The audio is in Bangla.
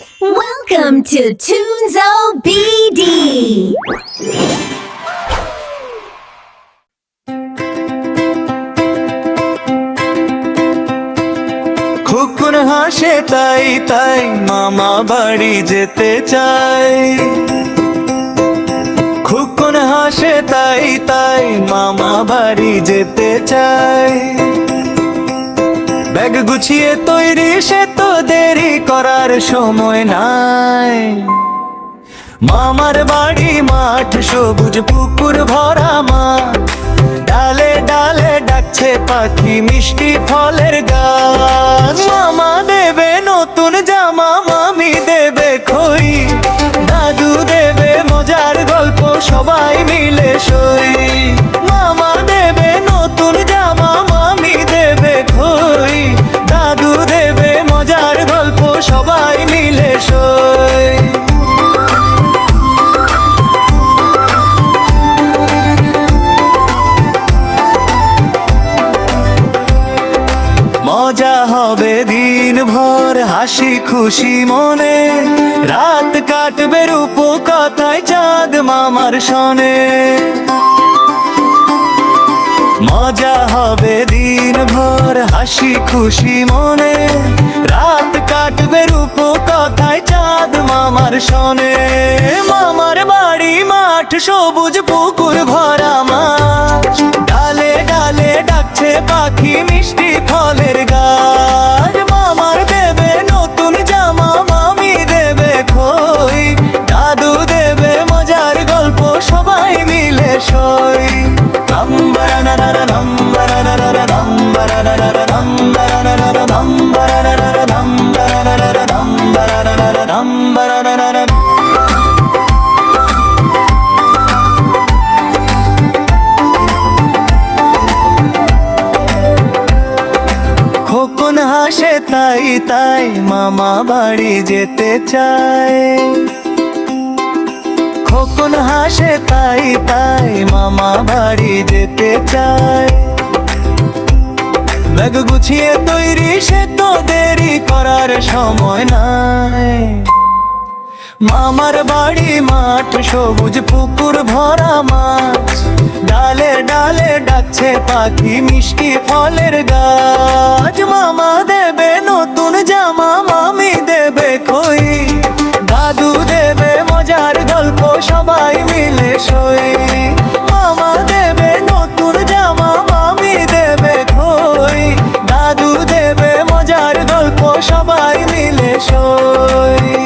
Welcome to Tunzo BD. খুকুন হাসে তাই তাই মামা বাড়ি যেতে চাই খুকুন হাসে তাই তাই মামা বাড়ি যেতে চাই ব্যাগ গুছিয়ে তৈরি, সে তো দেরি করার সময় নাই। মামার বাড়ি মাঠ, সবুজ পুকুর ভরা মাঠ। ডালে ডালে ডাকছে পাখি, মিষ্টি ফলের গাছ। মামা দেবে নতুন জামা, মামি দেবে খই। দাদু দেবে মজার গল্প, সবাই মিলে সই। মজা হবে দিন ভর হাসি খুশি মনে। রাত কাটবে রূপ কথায় চাঁদ মামার সনে। মজা হবে দিন ভর হাসি খুশি মনে। রাত কাটবে রূপ কথায় চাঁদ মামার সনে। মামার বাড়ি মাঠ, সবুজ পুকুর ভরা মাছ ডালে ডালে ডাকছে পাখি মিষ্টি খোকন হাসে তাই তাই মামা বাড়ি যেতে চায়। খোকন হাসে তাই তাই মামা বাড়ি যেতে চায়। ব্যাগ গুছিয়ে তৈরি, সে তো দেরি করার সময় নাই। মামার বাড়ি মাঠ, সবুজ পুকুর ভরা মাছ ডালে ডালে ডাকছে পাখি, মিষ্টি ফলের গাছ। মামা দেবে নতুন জামা। সবাই মিলে সই